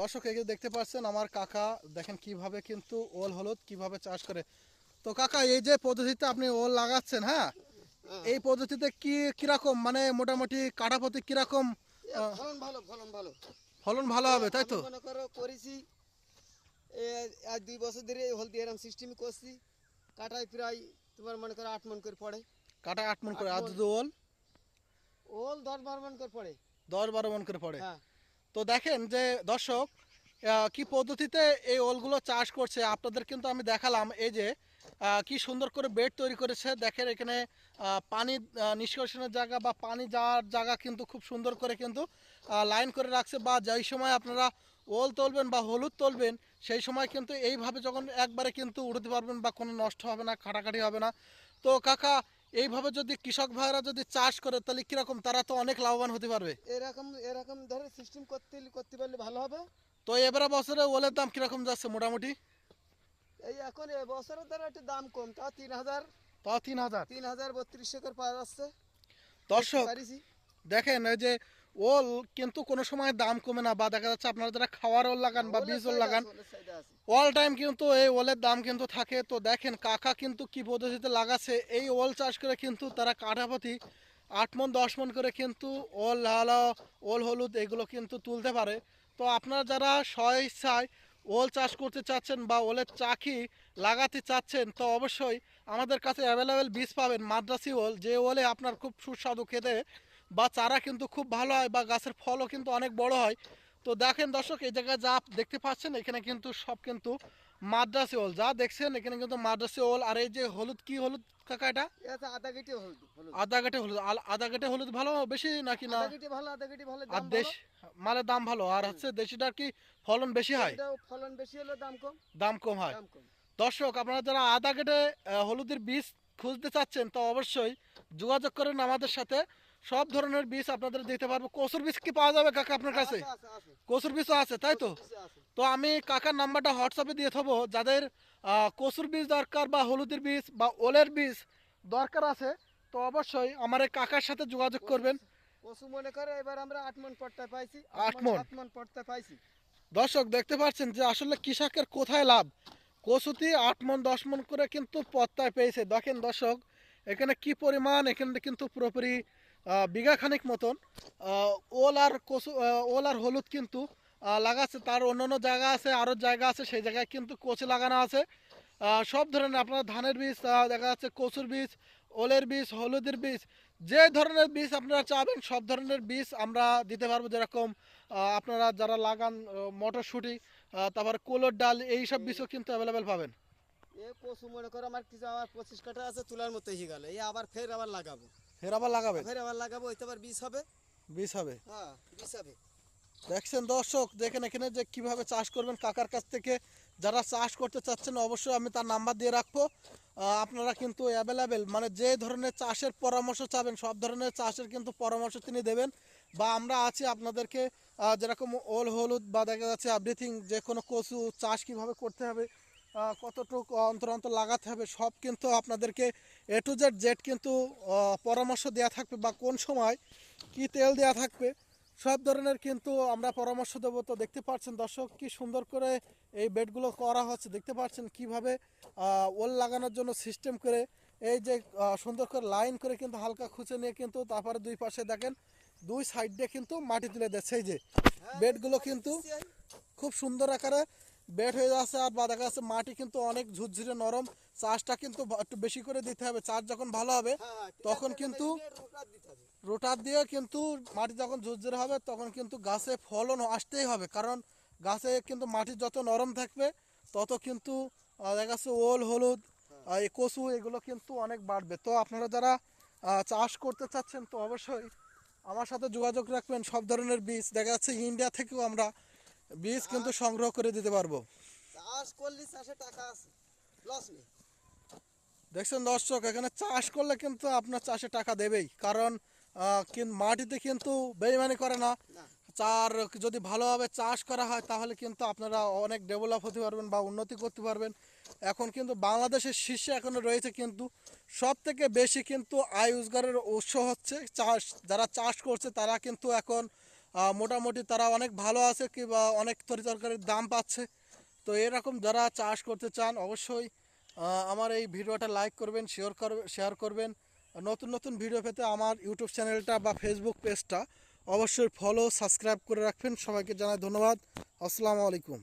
দর্শক এই যে দেখতে পাচ্ছেন আমার কাকা দেখেন কীভাবে কিন্তু ওল হলুদ কীভাবে চাষ করে। তো কাকা এই যে পদ্ধতিতে আপনি ওল লাগাচ্ছেন হ্যাঁ? এই পদ্ধতিতে কি কীরকম মানে মোটামুটি কাঠা প্রতি কীরকম ফলন ভালো ফলন ভালো। ফলন ভালো হবে তাই তো? মনে করো করেছি আজ দুই বছর ধরে এই হলদি এরম সিস্টেম করছি। কাটায় প্রায় তোমার মনে করো আট মন করে পড়ে। কাটা আট মন করে আর ওল? ওল দশ বারো মন করে পড়ে। দশ বারো মন করে পড়ে। হ্যাঁ। তো দেখেন যে দর্শক কি পদ্ধতিতে এই ওলগুলো চাষ করছে আপনাদের কিন্তু আমি দেখালাম। এই যে কি সুন্দর করে বেড তৈরি করেছে। দেখেন এখানে পানি নিষ্কাশনের জায়গা বা পানি যাওয়ার জায়গা কিন্তু খুব সুন্দর করে কিন্তু লাইন করে রাখছে বা যেই সময় আপনারা ওল তুলবেন বা হলুদ তুলবেন, সেই সময় কিন্তু এইভাবে যখন একবারে কিন্তু উড়তে পারবেন বা কোনো নষ্ট হবে না, খাটাখাটি হবে না। তো কাকা এইভাবে যদি কৃষক ভাইরা যদি চাষ করে তাহলে কীরকম? তারা তো অনেক লাভবান হতে পারবে। এরকম এরকম ধরে সিস্টেম করতে করতে পারলে ভালো হবে। তো এবারে বছরে ওলের দাম কীরকম যাচ্ছে মোটামুটি? এই এখন এ বছরের ধরে একটু দাম কম তা তিন হাজার। তাও তিন হাজার? তিন হাজার বত্রিশ করে পাওয়া যাচ্ছে। দর্শক দেখেন এই যে ওল কিন্তু কোনো সময় দাম কমে না বা দেখা যাচ্ছে আপনারা যারা খাওয়ার ওল লাগান বা বীজ ওল লাগান। অল টাইম কিন্তু এই ওলের দাম কিন্তু থাকে। তো দেখেন কাকা কিন্তু কি পদ্ধতিতে লাগাচ্ছে এই ওল চাষ করে কিন্তু তারা কাঠাপতি আট মন দশ মন করে কিন্তু ওল লাল ওল হলুদ এগুলো কিন্তু তুলতে পারে। তো আপনারা যারা স্বইচ্ছায় ওল চাষ করতে চাচ্ছেন বা ওলের চাকি লাগাতে চাচ্ছেন তো অবশ্যই আমাদের কাছে অ্যাভেলেবেল বীজ পাবেন মাদ্রাসি ওল। যে ওলে আপনার খুব সুস্বাদু খেতে বা চারা কিন্তু খুব ভালো হয় বা গাছের ফলও কিন্তু অনেক বড় হয়। তো দেখেন দর্শক এই জায়গায় যা দেখতে পাচ্ছেন এখানে কিন্তু সব কিন্তু মাদ্রাসি ওল। যা দেখছেন এখানে কিন্তু মাদ্রাসি ওল। আর এই যে হলুদ কি হলুদ কাকা এটা? এ আধা কেটে হলুদ হলুদ। আধা গাঁটে হলুদ। আধা গাঁটে হলুদ ভালো বেশি নাকি না? ভালো আধা কেটে ভালো আর দেশ মালের দাম ভালো। আর হচ্ছে দেশিটার কি ফলন বেশি হয়? ফলন বেশি হলে দাম কম। দাম কম হয়। দর্শক আপনারা যারা আধা হলুদের বীজ খুঁজতে চাচ্ছেন তো অবশ্যই যোগাযোগ করেন আমাদের সাথে। সব ধরনের বীজ আপনাদের দিতে পারব। কসুর বীজ কি পাওয়া যাবে কাকা আপনার কাছে। কসুর বীজও আছে তাই তো? তো আমি কাকার নাম্বারটা হোয়াটসঅ্যাপে দিয়ে থবো। যাদের কসুর বীজ দরকার বা হলুদের বীজ বা ওলের বীজ দরকার আছে তো অবশ্যই আমার এই কাকার সাথে যোগাযোগ করবেন। পশু মনে করে এবার আমরা আট মন পট্টায় পাইছি। আট মণ? আট মন পট্টায় পাইছি। দর্শক দেখতে পাচ্ছেন যে আসলে কৃষকের কোথায় লাভ? কসুতি আট মন দশ মন করে কিন্তু পত্তায় পেয়েছে। দেখেন দর্শক এখানে কি পরিমাণ এখানে কিন্তু পুরোপুরি বিঘা খানিক মতন। ওল আর কচু ওল আর হলুদ কিন্তু লাগাচ্ছে। তার অন্যান্য জায়গা আছে আরও জায়গা আছে, সেই জায়গায় কিন্তু কচু লাগানো আছে। সব ধরনের আপনার ধানের বীজ দেখা যাচ্ছে কচুর বীজ, ওলের বীজ, হলুদের বীজ, যে ধরনের বীজ আপনারা চাবেন, সব ধরনের বীজ আমরা দিতে পারব। যেরকম আপনারা যারা লাগান মটরশুঁটি তারপর কোলোর ডাল এই সব বীজও কিন্তু অ্যাভেলেবেল পাবেন। এ পশু মনে করো আমার কিছু, আমার পঁচিশ কাঠা আছে তুলার মতো হয়ে গেল। এই আবার ফের আবার লাগাবো। ফের আবার লাগাবে ফের আবার লাগাবো ওইতে আবার বীজ হবে। বীজ হবে? হ্যাঁ বীজ হবে। দেখছেন দর্শক দেখেন এখানে যে কীভাবে চাষ করবেন কাকার কাছ থেকে। যারা চাষ করতে চাচ্ছেন অবশ্যই আমি তার নাম্বার দিয়ে রাখব। আপনারা কিন্তু অ্যাভেলেবেল মানে যে ধরনের চাষের পরামর্শ চাবেন সব ধরনের চাষের কিন্তু পরামর্শ তিনি দেবেন। বা আমরা আছি আপনাদেরকে যেরকম ওল হলুদ বা দেখা যাচ্ছে এভরিথিং যে কোনো কচু চাষ কীভাবে করতে হবে কতটুকু অন্তর অন্তর লাগাতে হবে সব কিন্তু আপনাদেরকে এ টু জেড জেড কিন্তু পরামর্শ দেওয়া থাকবে বা কোন সময় কি তেল দেওয়া থাকবে সব ধরনের কিন্তু আমরা পরামর্শ দেবো। তো দেখতে পাচ্ছেন দর্শক কি সুন্দর করে এই বেডগুলো করা হচ্ছে। দেখতে পাচ্ছেন কীভাবে ওল লাগানোর জন্য সিস্টেম করে এই যে সুন্দর করে লাইন করে কিন্তু হালকা খুঁচে নিয়ে কিন্তু তারপরে দুই পাশে দেখেন দুই সাইড দিয়ে কিন্তু মাটি তুলে দিচ্ছে। এই যে বেডগুলো কিন্তু খুব সুন্দর আকারে বেড হয়ে যাচ্ছে আর বা দেখা যাচ্ছে মাটি কিন্তু অনেক ঝুরঝুরে নরম। চাষটা কিন্তু একটু বেশি করে দিতে হবে। চাষ যখন ভালো হবে হ্যাঁ, তখন কিন্তু রোটার দিয়ে কিন্তু মাটি যখন ঝুরঝুরে হবে তখন কিন্তু গাছে ফলন আসতেই হবে। কারণ গাছে কিন্তু মাটি যত নরম থাকবে তত কিন্তু দেখা যাচ্ছে ওল হলুদ কচু এগুলো কিন্তু অনেক বাড়বে। তো আপনারা যারা চাষ করতে চাচ্ছেন তো অবশ্যই আমার সাথে যোগাযোগ রাখবেন। সব ধরনের বীজ দেখা যাচ্ছে ইন্ডিয়া থেকেও আমরা বীজ কিন্তু সংগ্রহ করে দিতে পারব। চাষ করলে চাষে টাকা আছে। লস নেই। দেখছেন দর্শক এখানে চাষ করলে কিন্তু আপনার চাষে টাকা দেবেই। কারণ মাটিতে কিন্তু বেইমানি করে না। চার যদি ভালোভাবে চাষ করা হয় তাহলে কিন্তু আপনারা অনেক ডেভেলপ হতে পারবেন বা উন্নতি করতে পারবেন। এখন কিন্তু বাংলাদেশের শীর্ষে এখনও রয়েছে কিন্তু সব থেকে বেশি কিন্তু আয় রোজগারের উৎস হচ্ছে চাষ। যারা চাষ করছে তারা কিন্তু এখন মোটামুটি তারা অনেক ভালো আছে কিংবা অনেক তরি তরকারির দাম পাচ্ছে। তো এরকম যারা চাষ করতে চান অবশ্যই আমার এই ভিডিওটা লাইক করবেন শেয়ার করবেন শেয়ার করবেন। নতুন নতুন ভিডিও পেতে আমার ইউটিউব চ্যানেলটা বা ফেসবুক পেজটা অবশ্যই ফলো সাবস্ক্রাইব করে রাখবেন। সবাইকে জানাই ধন্যবাদ। আসসালামু আলাইকুম।